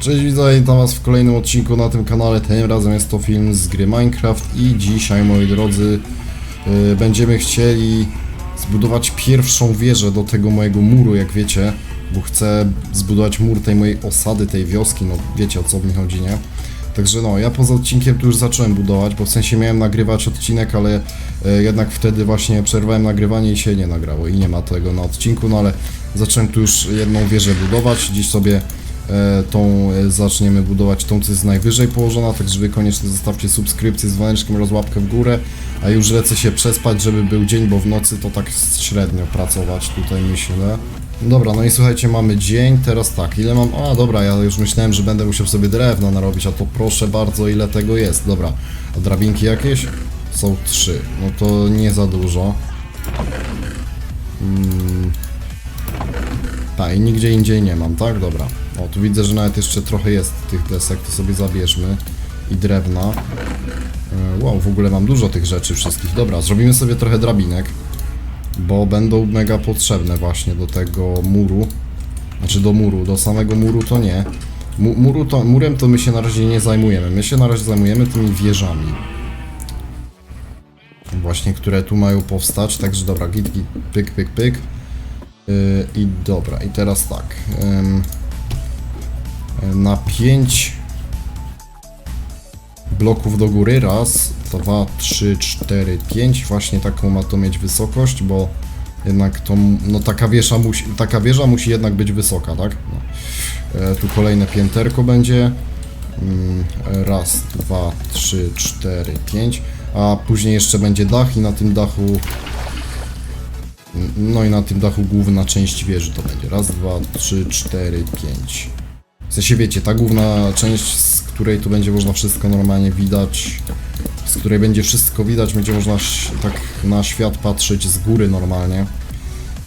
Cześć widzowie, witam was w kolejnym odcinku na tym kanale. Tym razem jest to film z gry Minecraft i dzisiaj, moi drodzy, yy, będziemy chcieli zbudować pierwszą wieżę do tego mojego muru, jak wiecie, bo chcę zbudować mur tej mojej osady, tej wioski, no wiecie o co mi chodzi, nie? Także no, ja poza odcinkiem tu już zacząłem budować, bo w sensie miałem nagrywać odcinek, ale e, jednak wtedy właśnie przerwałem nagrywanie i się nie nagrało i nie ma tego na odcinku, no ale zacząłem tu już jedną wieżę budować, dziś sobie tą e, zaczniemy budować tą, co jest najwyżej położona, także wy koniecznie zostawcie subskrypcję z dzwoneczkiem oraz łapkę w górę, a już lecę się przespać, żeby był dzień, bo w nocy to tak średnio pracować tutaj myślę. Dobra, no i słuchajcie, mamy dzień, teraz tak, ile mam, a dobra, ja już myślałem, że będę musiał sobie drewna narobić, a to proszę bardzo, ile tego jest, dobra, a drabinki jakieś? Są trzy, no to nie za dużo. Mm. Tak, i nigdzie indziej nie mam, tak? Dobra. O, tu widzę, że nawet jeszcze trochę jest tych desek, to sobie zabierzmy. I drewna. E, Wow, w ogóle mam dużo tych rzeczy wszystkich. Dobra, zrobimy sobie trochę drabinek, bo będą mega potrzebne właśnie do tego muru. Znaczy do muru, do samego muru to nie. Mu, muru to, murem to my się na razie nie zajmujemy. My się na razie zajmujemy tymi wieżami. Właśnie, które tu mają powstać. Także dobra, git, git, pyk, pyk, pyk. Yy, I dobra, i teraz tak. ym, na 5 bloków do góry. Raz, dwa, trzy, cztery, pięć. Właśnie taką ma to mieć wysokość, bo jednak to, no taka wieża musi, taka wieża musi jednak być wysoka, tak? No. E, tu kolejne pięterko będzie. Mm, Raz, dwa, trzy, cztery, pięć. A później jeszcze będzie dach i na tym dachu no i na tym dachu główna część wieży to będzie. Raz, dwa, trzy, cztery, pięć. W sensie wiecie, ta główna część, z której tu będzie można wszystko normalnie widać, z której będzie wszystko widać, będzie można tak na świat patrzeć z góry normalnie.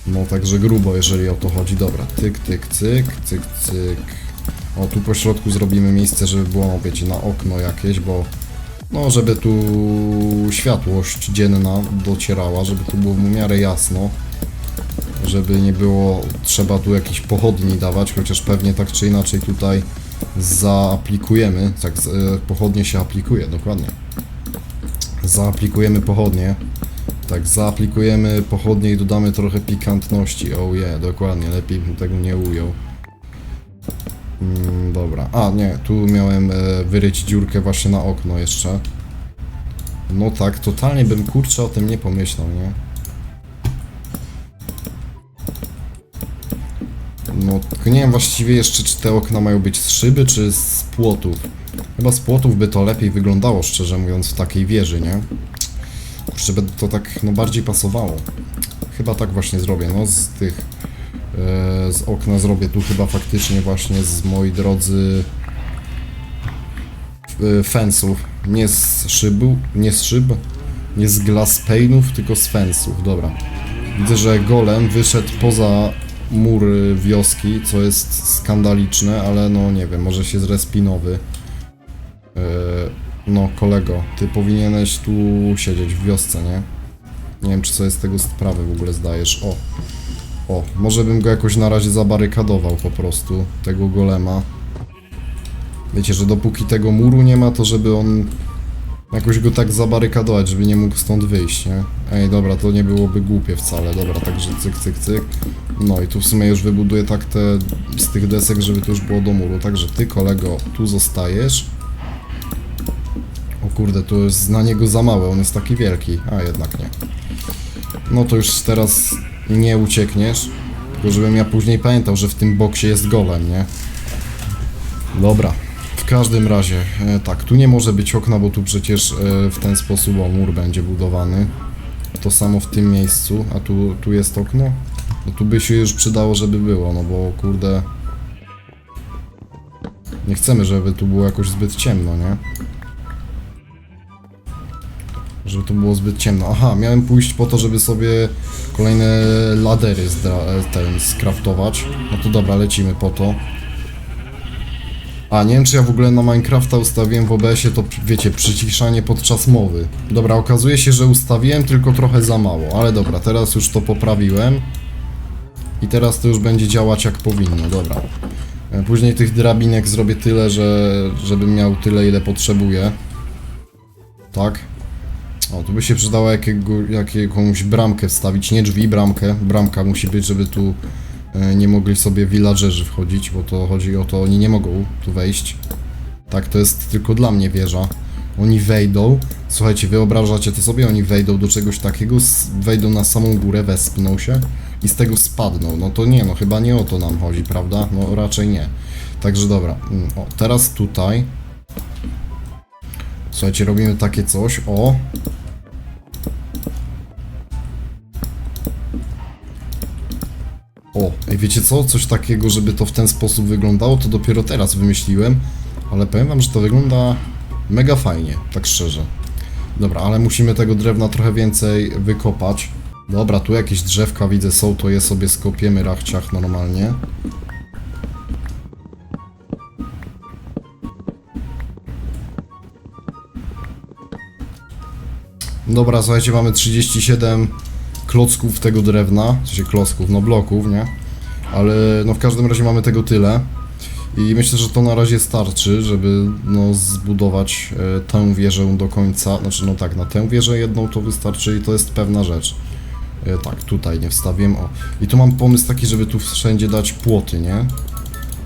No także grubo, jeżeli o to chodzi. Dobra, tyk, tyk, cyk, cyk, cyk. O, tu po środku zrobimy miejsce, żeby było, no wiecie, na okno jakieś, bo no, żeby tu światłość dzienna docierała, żeby tu było w miarę jasno. Żeby nie było trzeba tu jakichś pochodni dawać, chociaż pewnie tak czy inaczej tutaj zaaplikujemy. Tak, e, pochodnie się aplikuje, dokładnie. Zaaplikujemy pochodnie. Tak, zaaplikujemy pochodnie i dodamy trochę pikantności. Oh yeah, dokładnie, lepiej bym tego nie ujął. Mm, dobra. A, nie, tu miałem e, wyryć dziurkę właśnie na okno jeszcze. No tak, totalnie bym kurczę o tym nie pomyślał, nie? No, tylko nie wiem właściwie jeszcze, czy te okna mają być z szyby, czy z płotów. Chyba z płotów by to lepiej wyglądało, szczerze mówiąc, w takiej wieży, nie? Kurczę, by to tak, no, bardziej pasowało. Chyba tak właśnie zrobię, no, z tych e, z okna zrobię tu chyba faktycznie właśnie z moi drodzy e, fensów, nie z szybu, nie z szyb, nie z glass pane'ów, tylko z fensów, dobra. Widzę, że golem wyszedł poza mur wioski, co jest skandaliczne, ale no nie wiem, może się zrespinowy. E, no kolego, ty powinieneś tu siedzieć w wiosce, nie? Nie wiem, czy sobie z tego sprawy w ogóle zdajesz. O, o, może bym go jakoś na razie zabarykadował po prostu, tego golema. Wiecie, że dopóki tego muru nie ma, to żeby on jakoś go tak zabarykadować, żeby nie mógł stąd wyjść, nie? Ej, dobra, to nie byłoby głupie wcale, dobra, także cyk, cyk, cyk. No i tu w sumie już wybuduję tak te z tych desek, żeby to już było do muru, także ty kolego tu zostajesz. O kurde, to jest na niego za małe, on jest taki wielki, a jednak nie. No to już teraz nie uciekniesz. Tylko żebym ja później pamiętał, że w tym boksie jest golem, nie? Dobra. W każdym razie, e, tak, tu nie może być okna, bo tu przecież e, w ten sposób o, mur będzie budowany. To samo w tym miejscu, a tu, tu jest okno? No tu by się już przydało, żeby było, no bo kurde... Nie chcemy, żeby tu było jakoś zbyt ciemno, nie? żeby to było zbyt ciemno. Aha, miałem pójść po to, żeby sobie kolejne ladery ten skraftować. No to dobra, lecimy po to. A, nie wiem czy ja w ogóle na Minecrafta ustawiłem w OBS-ie to, wiecie, przyciszanie podczas mowy. Dobra, okazuje się, że ustawiłem tylko trochę za mało, ale dobra, teraz już to poprawiłem. I teraz to już będzie działać jak powinno, dobra. E, Później tych drabinek zrobię tyle, że żebym miał tyle, ile potrzebuję. Tak. O, tu by się przydało jakiego, jakąś bramkę wstawić, nie drzwi, bramkę. Bramka musi być, żeby tu e, nie mogli sobie villagerzy wchodzić, bo to chodzi o to, oni nie mogą tu wejść. Tak, to jest tylko dla mnie wieża. Oni wejdą, słuchajcie, wyobrażacie to sobie, oni wejdą do czegoś takiego, wejdą na samą górę, wespną się i z tego spadną. No to nie, no chyba nie o to nam chodzi, prawda? No raczej nie. Także dobra, mm, o, teraz tutaj. Słuchajcie, robimy takie coś, o. O, ej, wiecie co? Coś takiego, żeby to w ten sposób wyglądało, to dopiero teraz wymyśliłem, ale powiem wam, że to wygląda mega fajnie, tak szczerze. Dobra, ale musimy tego drewna trochę więcej wykopać. Dobra, tu jakieś drzewka widzę są, to je sobie skopiemy rachciach normalnie. Dobra, słuchajcie, mamy 37 klocków tego drewna, w sensie klocków, no bloków, nie? Ale no w każdym razie mamy tego tyle. I myślę, że to na razie starczy, żeby no zbudować e, tę wieżę do końca. Znaczy no tak, na tę wieżę jedną to wystarczy i to jest pewna rzecz. E, tak, tutaj nie wstawiłem, o. I tu mam pomysł taki, żeby tu wszędzie dać płoty, nie?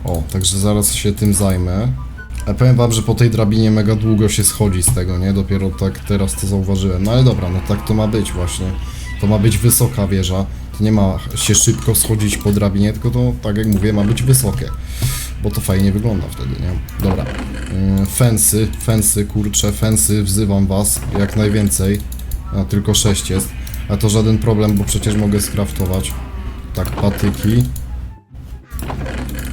O, także zaraz się tym zajmę. Ale powiem wam, że po tej drabinie mega długo się schodzi z tego, nie? Dopiero tak teraz to zauważyłem. No ale dobra, no tak to ma być właśnie. To ma być wysoka wieża. To nie ma się szybko schodzić po drabinie, tylko to, tak jak mówię, ma być wysokie. Bo to fajnie wygląda wtedy, nie? Dobra. Yy, Fensy, fensy, kurcze, fensy, wzywam was jak najwięcej. A tylko 6 jest. A to żaden problem, bo przecież mogę skraftować. Tak, patyki.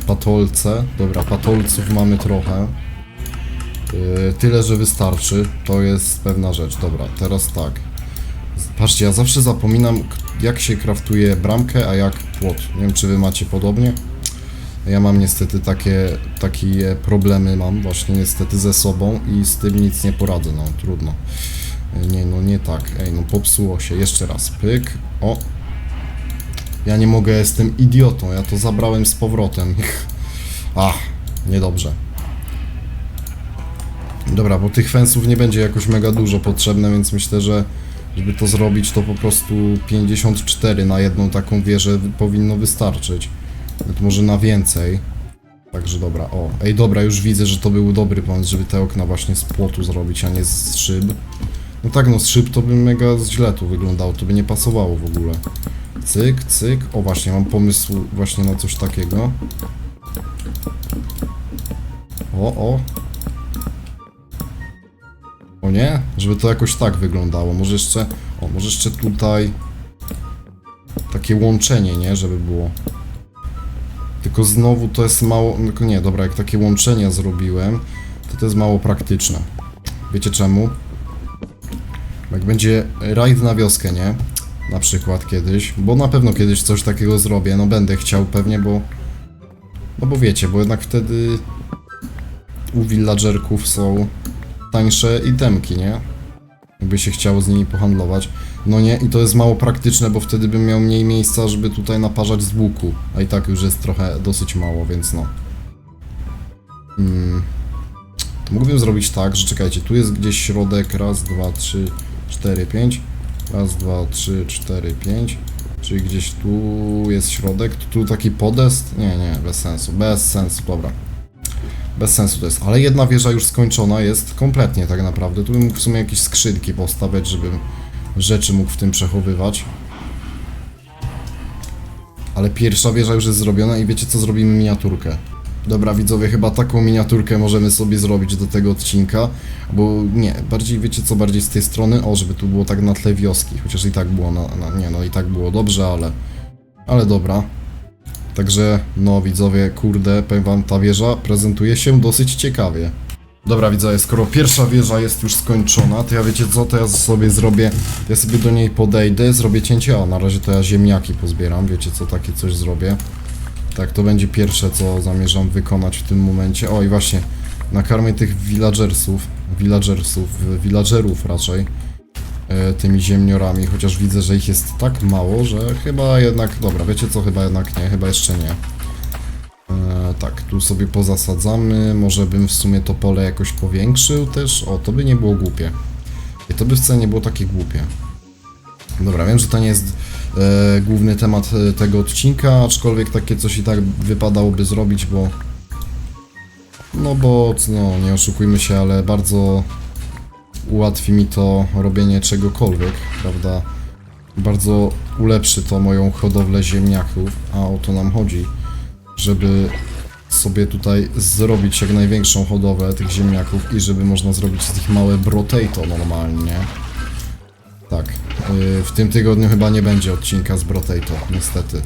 Patolce. Dobra, patolców mamy trochę. Yy, tyle, że wystarczy. To jest pewna rzecz. Dobra, teraz tak. Patrzcie, ja zawsze zapominam, jak się kraftuje bramkę, a jak płot. Nie wiem, czy wy macie podobnie. Ja mam niestety takie, takie problemy mam właśnie niestety ze sobą i z tym nic nie poradzę, no trudno. Yy, Nie, no nie tak. Ej, no popsuło się. Jeszcze raz. Pyk. O, ja nie mogę, jestem idiotą, ja to zabrałem z powrotem. Ach, niedobrze. Dobra, bo tych fensów nie będzie jakoś mega dużo potrzebne, więc myślę, że żeby to zrobić, to po prostu 54 na jedną taką wieżę powinno wystarczyć. Nawet może na więcej. Także dobra, o. Ej, dobra, już widzę, że to był dobry pomysł, żeby te okna właśnie z płotu zrobić, a nie z szyb. No tak, no szyb to by mega źle tu wyglądało, to by nie pasowało w ogóle. Cyk, cyk. O właśnie, mam pomysł właśnie na coś takiego. O, o. O nie? Żeby to jakoś tak wyglądało. Może jeszcze... O, może jeszcze tutaj... Takie łączenie, nie? Żeby było. Tylko znowu to jest mało... Nie, dobra, jak takie łączenia zrobiłem, to to jest mało praktyczne. Wiecie czemu? Jak będzie rajd na wioskę, nie? Na przykład kiedyś, bo na pewno kiedyś coś takiego zrobię, no będę chciał pewnie, bo... No bo wiecie, bo jednak wtedy u villagerków są tańsze itemki, nie? Jakby się chciało z nimi pohandlować. No nie, i to jest mało praktyczne, bo wtedy bym miał mniej miejsca, żeby tutaj naparzać z łuku. A i tak już jest trochę dosyć mało, więc no. Mm. To mógłbym zrobić tak, że czekajcie, tu jest gdzieś środek, raz, dwa, trzy, cztery, pięć. Raz, dwa, trzy, cztery, pięć. Czyli gdzieś tu jest środek, tu, tu taki podest? Nie, nie, bez sensu, bez sensu, dobra. Bez sensu to jest, ale jedna wieża już skończona jest kompletnie tak naprawdę. Tu bym mógł w sumie jakieś skrzydki postawiać, żebym rzeczy mógł w tym przechowywać. Ale pierwsza wieża już jest zrobiona i wiecie co, zrobimy miniaturkę. Dobra widzowie, chyba taką miniaturkę możemy sobie zrobić do tego odcinka, bo nie, bardziej wiecie co, bardziej z tej strony, o żeby tu było tak na tle wioski, chociaż i tak było, na, na, nie no i tak było dobrze, ale, ale dobra. Także, no widzowie, kurde, powiem wam, ta wieża prezentuje się dosyć ciekawie. Dobra widzowie, skoro pierwsza wieża jest już skończona, to ja wiecie co, to ja sobie zrobię, ja sobie do niej podejdę, zrobię cięcie, a na razie to ja ziemniaki pozbieram, wiecie co, takie coś zrobię. Tak, to będzie pierwsze, co zamierzam wykonać w tym momencie. O i właśnie, nakarmię tych villagersów, villagersów, villagerów raczej, e, tymi ziemniorami, chociaż widzę, że ich jest tak mało, że chyba jednak, dobra, wiecie co, chyba jednak nie, chyba jeszcze nie. E, tak, tu sobie pozasadzamy. Może bym w sumie to pole jakoś powiększył też. O, to by nie było głupie. I to by wcale nie było takie głupie. Dobra, wiem, że to nie jest e, główny temat e, tego odcinka, aczkolwiek takie coś i tak wypadałoby zrobić, bo... No bo, no, nie oszukujmy się, ale bardzo ułatwi mi to robienie czegokolwiek, prawda? Bardzo ulepszy to moją hodowlę ziemniaków, a o to nam chodzi, żeby sobie tutaj zrobić jak największą hodowlę tych ziemniaków i żeby można zrobić z nich małe brotato normalnie. Tak, yy, w tym tygodniu chyba nie będzie odcinka z brotato, niestety.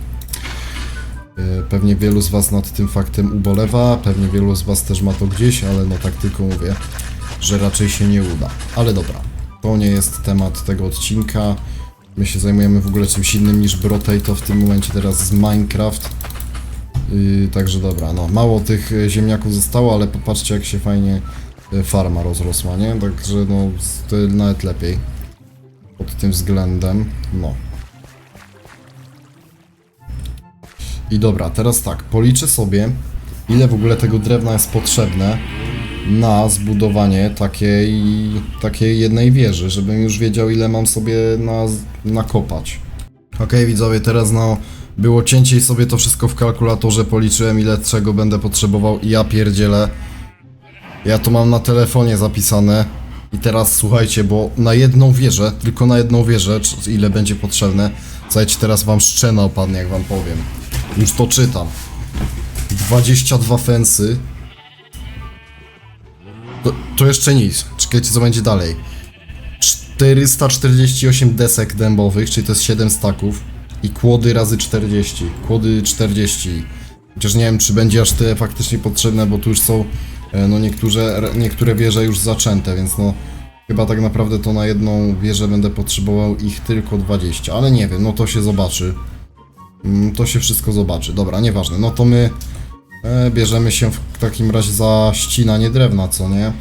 Yy, Pewnie wielu z Was nad tym faktem ubolewa, pewnie wielu z Was też ma to gdzieś, ale no tak tylko mówię, że raczej się nie uda. Ale dobra, to nie jest temat tego odcinka. My się zajmujemy w ogóle czymś innym niż brotato w tym momencie teraz z Minecraft. Yy, także dobra, no mało tych e, ziemniaków zostało, ale popatrzcie jak się fajnie farma rozrosła, nie? Także no to nawet lepiej pod tym względem, no. I dobra, teraz tak, policzę sobie ile w ogóle tego drewna jest potrzebne na zbudowanie takiej, takiej jednej wieży, żebym już wiedział ile mam sobie na, nakopać. Okej widzowie, teraz no było cięcie i sobie to wszystko w kalkulatorze policzyłem ile czego będę potrzebował i ja pierdzielę. Ja to mam na telefonie zapisane i teraz słuchajcie, bo na jedną wieżę, tylko na jedną wieżę, ile będzie potrzebne, słuchajcie, teraz wam szczena opadnie jak wam powiem. Już to czytam. 22 fensy. To, to jeszcze nic. Czekajcie co będzie dalej. 448 desek dębowych, czyli to jest 7 staków. I kłody razy 40. Kłody 40. Chociaż nie wiem, czy będzie aż tyle faktycznie potrzebne, bo tu już są no niektóre, niektóre wieże już zaczęte, więc no chyba tak naprawdę to na jedną wieżę będę potrzebował ich tylko 20, ale nie wiem, no to się zobaczy. Mm, To się wszystko zobaczy. Dobra, nieważne. No to my e, bierzemy się w takim razie za ścinanie drewna, co nie?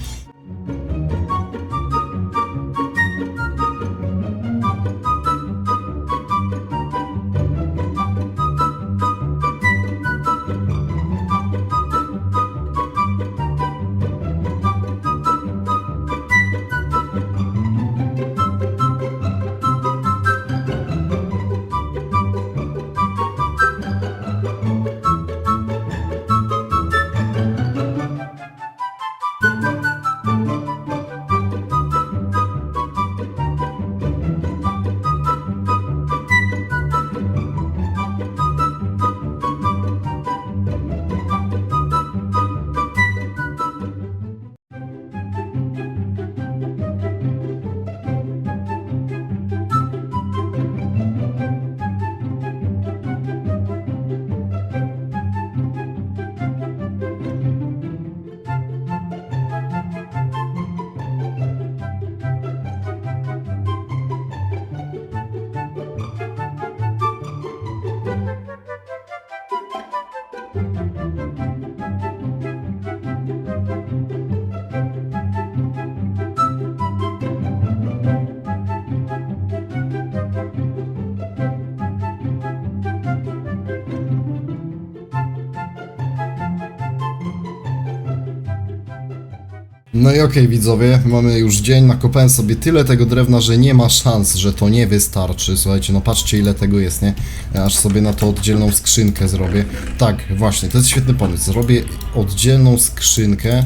No i okej widzowie, mamy już dzień, nakopałem sobie tyle tego drewna, że nie ma szans, że to nie wystarczy. Słuchajcie, no patrzcie ile tego jest, nie? Aż sobie na to oddzielną skrzynkę zrobię. Tak, właśnie, to jest świetny pomysł. Zrobię oddzielną skrzynkę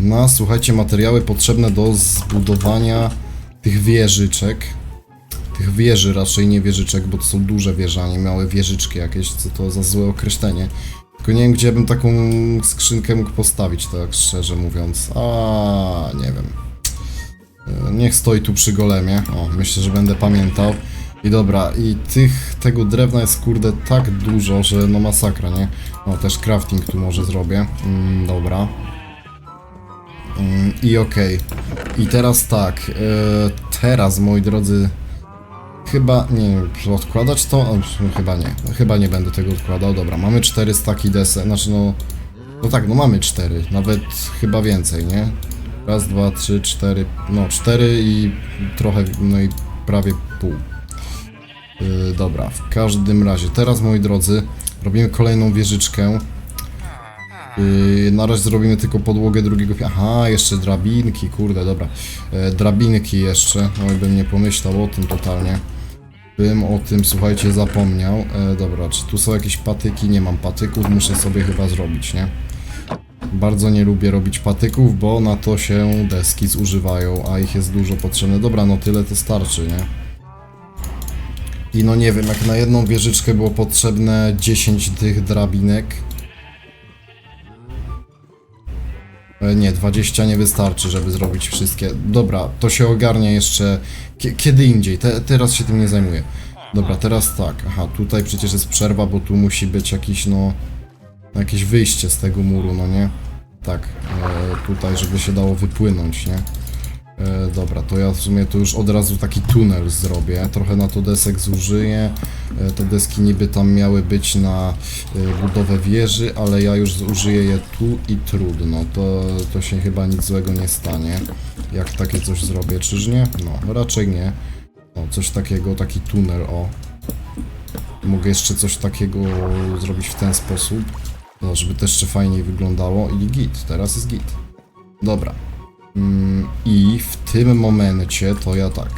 na, słuchajcie, materiały potrzebne do zbudowania tych wieżyczek. Tych wieży raczej, nie wieżyczek, bo to są duże wieże, a nie małe wieżyczki jakieś, co to za złe określenie. Tylko nie wiem, gdzie bym taką skrzynkę mógł postawić, tak szczerze mówiąc. A nie wiem. E, Niech stoi tu przy golemie. O, myślę, że będę pamiętał. I dobra, i tych, tego drewna jest kurde tak dużo, że no masakra, nie? No też crafting tu może zrobię. Mm, dobra. Mm, I okej. I teraz tak. E, teraz, moi drodzy, Chyba, nie wiem, odkładać to? Chyba nie, chyba nie będę tego odkładał. Dobra, mamy cztery staki desek, znaczy no... No tak, no mamy cztery, nawet chyba więcej, nie? Raz, dwa, trzy, cztery, no cztery i trochę, no i prawie pół. Yy, dobra, w każdym razie, teraz moi drodzy, robimy kolejną wieżyczkę. Yy, na razie zrobimy tylko podłogę drugiego Aha, jeszcze drabinki, kurde, dobra. E, drabinki jeszcze. Oj, bym nie pomyślał o tym totalnie. Bym o tym, słuchajcie, zapomniał. E, dobra, czy tu są jakieś patyki? Nie mam patyków, muszę sobie chyba zrobić, nie? Bardzo nie lubię robić patyków, bo na to się deski zużywają, a ich jest dużo potrzebne. Dobra, no tyle to starczy, nie? I no nie wiem, jak na jedną wieżyczkę było potrzebne 10 tych drabinek. E, Nie, 20 nie wystarczy, żeby zrobić wszystkie. Dobra, to się ogarnia jeszcze kiedy indziej. Te, teraz się tym nie zajmuję. Dobra, teraz tak. Aha, tutaj przecież jest przerwa, bo tu musi być jakiś, no... Jakieś wyjście z tego muru, no nie? Tak, e, tutaj, żeby się dało wypłynąć, nie? E, dobra, to ja w sumie to już od razu taki tunel zrobię. Trochę na to desek zużyję. E, te deski niby tam miały być na e, budowę wieży, ale ja już zużyję je tu i trudno. To, to się chyba nic złego nie stanie. Jak takie coś zrobię, czyż nie? No, raczej nie. O, coś takiego, taki tunel, o. Mogę jeszcze coś takiego zrobić w ten sposób. No, żeby to jeszcze fajniej wyglądało i git, teraz jest git. Dobra. I w tym momencie to ja tak.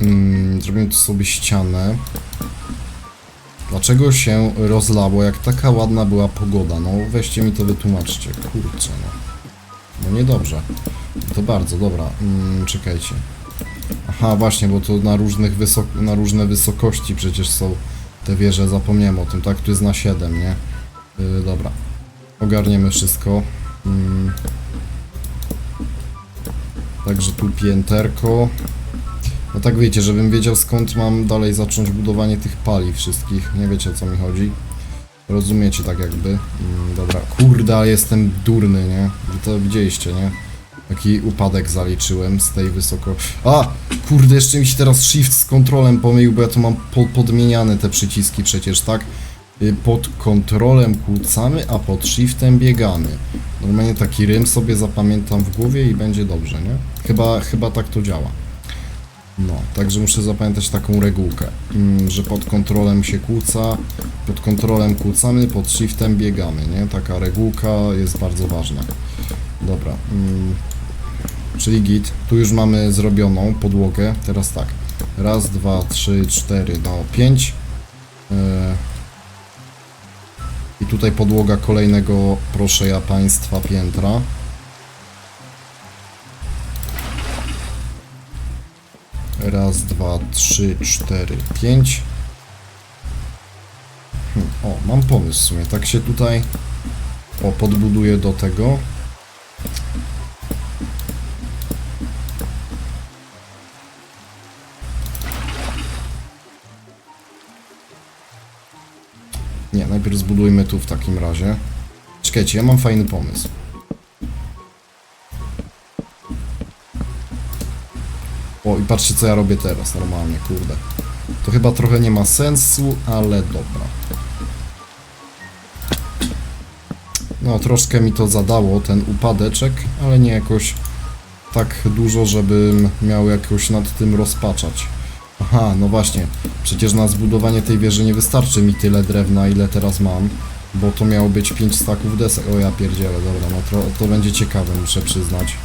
Mm, zrobimy tu sobie ścianę. Dlaczego się rozlało, jak taka ładna była pogoda? No weźcie mi to wytłumaczcie. Kurczę, no. No niedobrze. To bardzo, dobra. Mm, czekajcie. Aha, właśnie, bo to na różnych wysok na różne wysokości przecież są te wieże, zapomniałem o tym, tak? Tu jest na 7, nie? Yy, dobra. Ogarniemy wszystko. Mm. Także tu pięterko. No tak wiecie, żebym wiedział skąd mam dalej zacząć budowanie tych pali wszystkich. Nie wiecie o co mi chodzi. Rozumiecie tak jakby. Mm, dobra, kurde, ale jestem durny, nie? To widzieliście, nie? Jaki upadek zaliczyłem z tej wysoko... A! Kurde, jeszcze mi się teraz shift z kontrolem pomylił, bo ja tu mam po podmieniane te przyciski przecież, tak? Y, Pod kontrolem kłócamy, a pod shiftem biegamy. Normalnie taki rym sobie zapamiętam w głowie i będzie dobrze, nie? Chyba, chyba tak to działa. No, także muszę zapamiętać taką regułkę, mm, że pod kontrolem się kłóca, pod kontrolem kłócamy, pod shiftem biegamy, nie? Taka regułka jest bardzo ważna. Dobra, mm, czyli git. Tu już mamy zrobioną podłogę. Teraz tak. Raz, dwa, trzy, cztery, no pięć. I tutaj podłoga kolejnego, proszę ja Państwa, piętra. Raz, dwa, trzy, cztery, pięć. Hm, o, mam pomysł w sumie. Tak się tutaj o, podbuduję do tego. Nie, najpierw zbudujmy tu w takim razie. Czekajcie, ja mam fajny pomysł. O, i patrzcie co ja robię teraz, normalnie, kurde. To chyba trochę nie ma sensu, ale dobra. No, troszkę mi to zadało, ten upadeczek, ale nie jakoś tak dużo, żebym miał jakoś nad tym rozpaczać. Aha, no właśnie. Przecież na zbudowanie tej wieży nie wystarczy mi tyle drewna, ile teraz mam, bo to miało być 5 staków desek. O ja pierdzielę, dobra, no to, to będzie ciekawe, muszę przyznać.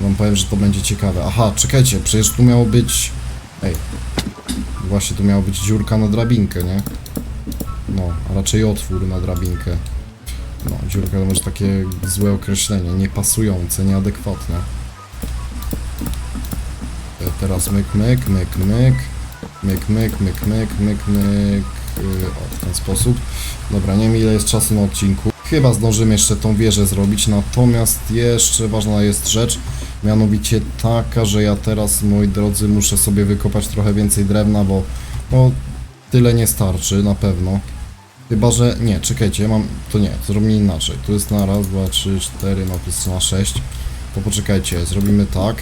Wam powiem, że to będzie ciekawe. Aha, czekajcie, przecież tu miało być... Ej. Właśnie tu miała być dziurka na drabinkę, nie? No, a raczej otwór na drabinkę. No, dziurka to może takie złe określenie, niepasujące, nieadekwatne. E, Teraz myk, myk, myk, myk. Myk, myk, myk, myk, myk, myk. Yy, O, w ten sposób. Dobra, nie wiem ile jest czasu na odcinku. Chyba zdążymy jeszcze tą wieżę zrobić, natomiast jeszcze ważna jest rzecz, mianowicie taka, że ja teraz, moi drodzy, muszę sobie wykopać trochę więcej drewna, bo no, tyle nie starczy, na pewno. Chyba, że... Nie, czekajcie, ja mam... To nie, zrobimy inaczej. Tu jest na raz, dwa, trzy, cztery, no to jest na sześć. To poczekajcie, zrobimy tak.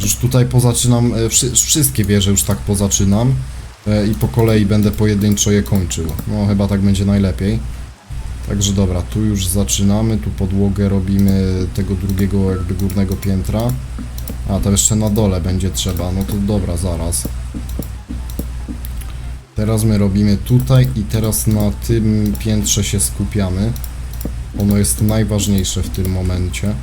Już tutaj pozaczynam... e, Wszy wszystkie wieże już tak pozaczynam. e, I po kolei będę pojedynczo je kończył. No, chyba tak będzie najlepiej. Także dobra, tu już zaczynamy. Tu podłogę robimy tego drugiego jakby górnego piętra. A, to jeszcze na dole będzie trzeba. No to dobra, zaraz. Teraz my robimy tutaj i teraz na tym piętrze się skupiamy. Ono jest najważniejsze w tym momencie.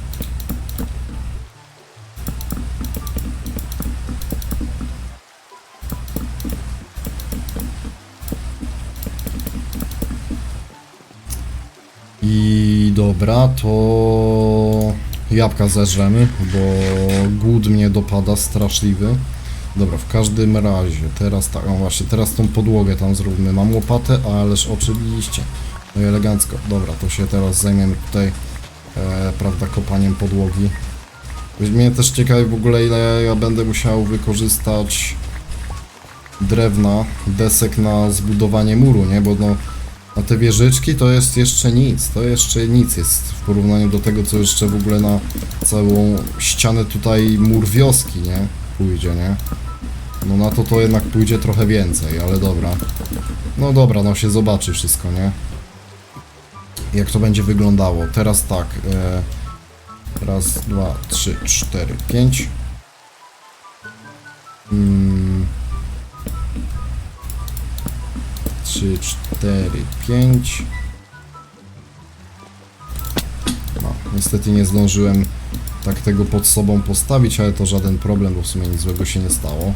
Dobra, to jabłka zeżremy, bo głód mnie dopada straszliwy. Dobra, w każdym razie, teraz tak, o właśnie, teraz tą podłogę tam zróbmy. Mam łopatę, ależ oczywiście. No i elegancko. Dobra, to się teraz zajmiemy tutaj, e, prawda, kopaniem podłogi. Mnie też ciekawi w ogóle, ile ja będę musiał wykorzystać drewna, desek na zbudowanie muru, nie? Bo no, a te wieżyczki to jest jeszcze nic, to jeszcze nic jest w porównaniu do tego, co jeszcze w ogóle na całą ścianę tutaj mur wioski, nie? Pójdzie, nie? No na to to jednak pójdzie trochę więcej, ale dobra. No dobra, no się zobaczy wszystko, nie? Jak to będzie wyglądało. Teraz tak, e, raz, dwa, trzy, cztery, pięć. Mm. Trzy, cztery, pięć. No, niestety nie zdążyłem tak tego pod sobą postawić, ale to żaden problem, bo w sumie nic złego się nie stało.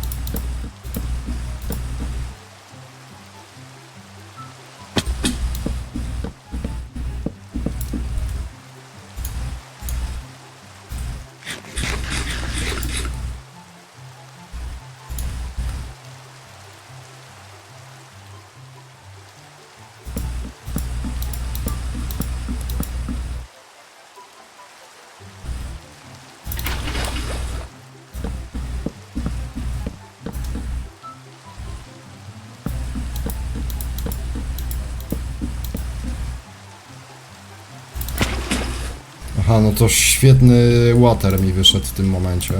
Aha, no to świetny water mi wyszedł w tym momencie.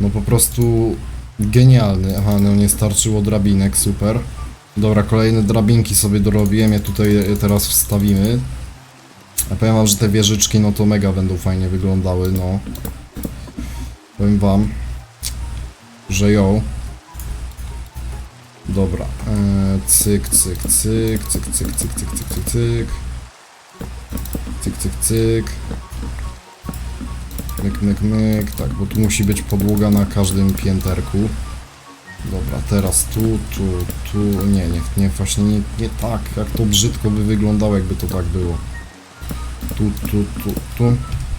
No po prostu genialny. Aha, no nie starczyło drabinek, super. Dobra, kolejne drabinki sobie dorobiłem, je tutaj teraz wstawimy. A powiem wam, że te wieżyczki, no to mega będą fajnie wyglądały, no. Powiem wam, że ją. Dobra, eee, cyk, cyk, cyk, cyk, cyk, cyk, cyk, cyk, cyk, cyk. Cyk, cyk. Myk, myk, myk. Tak, bo tu musi być podłoga na każdym pięterku. Dobra, teraz tu, tu, tu. Nie, nie, nie, właśnie nie, nie tak. Jak to brzydko by wyglądało, jakby to tak było. Tu, tu, tu, tu.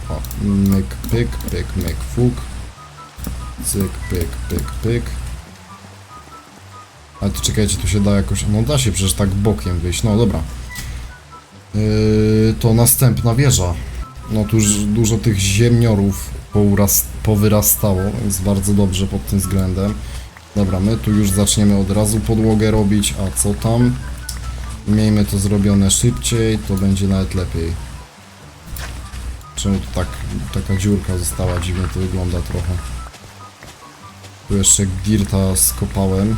O, myk, pyk, pyk, myk, fuk. Cyk, pyk, pyk, pyk. Ale to czekajcie, tu się da jakoś... No da się przecież tak bokiem wyjść. No dobra. Yy, to następna wieża. No tu już dużo tych ziemniorów powyrastało, jest bardzo dobrze pod tym względem. Dobra, my tu już zaczniemy od razu podłogę robić, a co tam? Miejmy to zrobione szybciej, to będzie nawet lepiej. Czemu tu tak, taka dziurka została, dziwnie to wygląda trochę. Tu jeszcze dirta skopałem.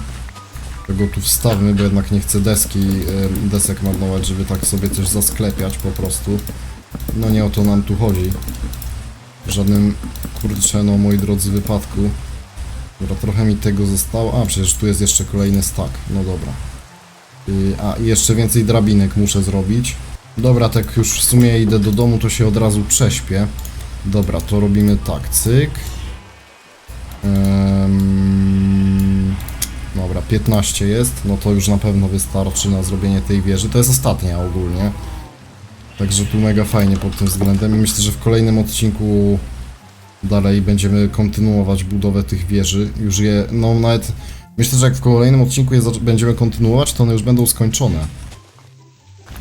Tego tu wstawmy, bo jednak nie chcę deski, em, desek marnować, żeby tak sobie coś zasklepiać po prostu. No nie o to nam tu chodzi. W żadnym, kurczę, no moi drodzy, wypadku. Dobra, trochę mi tego zostało. A, przecież tu jest jeszcze kolejny stack. No dobra. A, i jeszcze więcej drabinek muszę zrobić. Dobra, tak już w sumie idę do domu, to się od razu prześpię. Dobra, to robimy tak, cyk. 15 jest, no to już na pewno wystarczy na zrobienie tej wieży. To jest ostatnia ogólnie. Także tu mega fajnie pod tym względem i myślę, że w kolejnym odcinku dalej będziemy kontynuować budowę tych wieży. Już je, no nawet myślę, że jak w kolejnym odcinku je będziemy kontynuować, to one już będą skończone.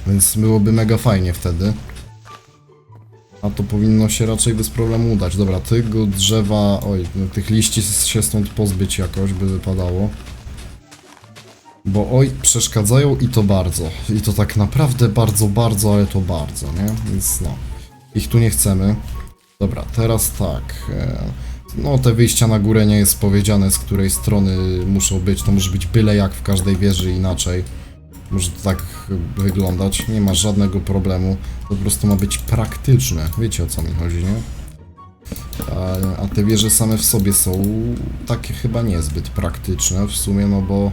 Więc byłoby mega fajnie wtedy. A to powinno się raczej bez problemu udać. Dobra, tego drzewa, oj, tych liści się stąd pozbyć jakoś by wypadało. Bo oj, przeszkadzają i to bardzo. I to tak naprawdę bardzo, bardzo, ale to bardzo, nie? Więc no, ich tu nie chcemy. Dobra, teraz tak. e, No, te wyjścia na górę nie jest powiedziane, z której strony muszą być. To może być byle jak w każdej wieży inaczej. Może to tak wyglądać. Nie ma żadnego problemu. To po prostu ma być praktyczne. Wiecie o co mi chodzi, nie? A, a te wieże same w sobie są takie chyba niezbyt praktyczne w sumie, no bo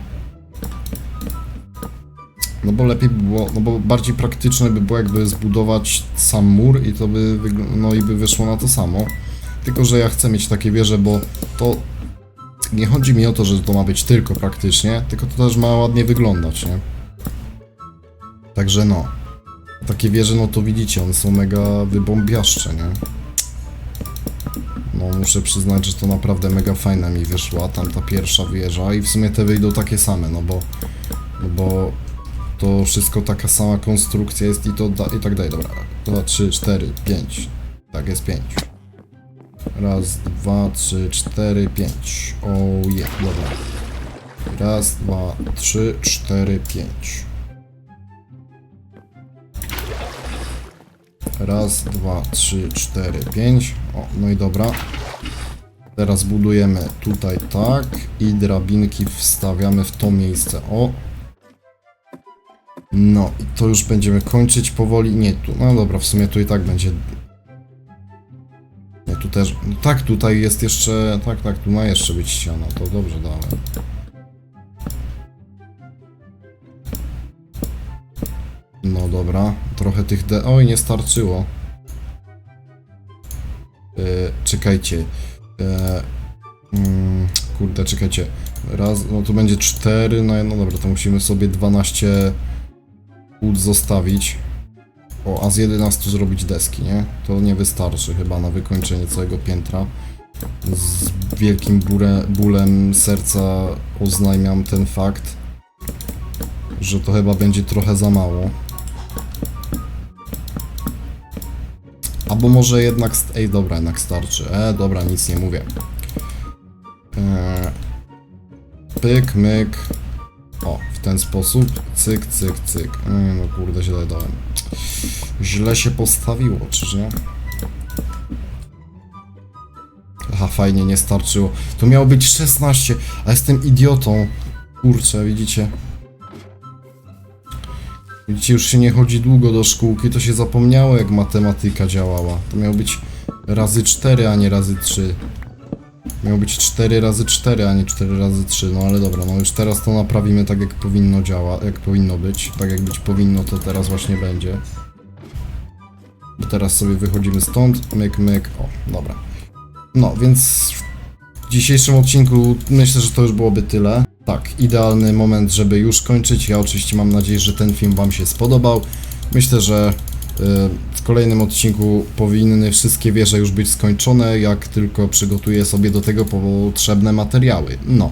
No bo lepiej by było, no bo bardziej praktyczne by było jakby zbudować sam mur i to by, no i by wyszło na to samo. Tylko, że ja chcę mieć takie wieże, bo to nie chodzi mi o to, że to ma być tylko praktycznie, tylko to też ma ładnie wyglądać, nie? Także no. Takie wieże, no to widzicie, one są mega wybombiaszcze, nie? Muszę przyznać, że to naprawdę mega fajna mi wyszła, tamta pierwsza wieża i w sumie te wyjdą takie same, no bo... No bo to wszystko taka sama konstrukcja jest i to da, i tak dalej. Dobra, 2, 3, 4, 5. Tak, jest 5. Raz, dwa, trzy, cztery, pięć. O je, dobra. Raz, dwa, trzy, cztery, pięć. Raz, dwa, trzy, cztery, pięć. O, no i dobra. Teraz budujemy tutaj tak i drabinki wstawiamy w to miejsce. O, no i to już będziemy kończyć powoli. Nie tu. No dobra, w sumie tu i tak będzie. Nie, tu też. No tak, tutaj jest jeszcze. Tak, tak, tu ma jeszcze być ściana. To dobrze dałem. No dobra, trochę tych de... Oj, nie starczyło. Czekajcie. Yy, mm, kurde, czekajcie. Raz, no to będzie 4, no, no dobra, to musimy sobie 12 płód zostawić. O, a z 11 zrobić deski, nie? To nie wystarczy chyba na wykończenie całego piętra. Z wielkim bóle, bólem serca oznajmiam ten fakt, że to chyba będzie trochę za mało. Albo może jednak... Ej, dobra, jednak starczy. E, dobra, nic nie mówię. Eee, pyk, myk. O, w ten sposób. Cyk, cyk, cyk. Eee, no kurde, źle dałem. Źle się postawiło, czyż nie? Aha, fajnie, nie starczyło. To miało być 16, a jestem idiotą. Kurczę, widzicie? Widzicie, już się nie chodzi długo do szkółki, to się zapomniało jak matematyka działała. To miało być razy 4, a nie razy 3. Miało być 4 razy 4, a nie 4 razy 3. No ale dobra, no już teraz to naprawimy tak jak powinno działać, jak powinno być. Tak jak być powinno, to teraz właśnie będzie. Bo teraz sobie wychodzimy stąd, myk, myk, o, dobra. No, więc w dzisiejszym odcinku myślę, że to już byłoby tyle. Tak, idealny moment, żeby już kończyć. Ja oczywiście mam nadzieję, że ten film Wam się spodobał. Myślę, że y, w kolejnym odcinku powinny wszystkie wieże już być skończone, jak tylko przygotuję sobie do tego potrzebne materiały. No,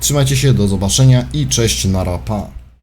trzymajcie się, do zobaczenia i cześć na rapa.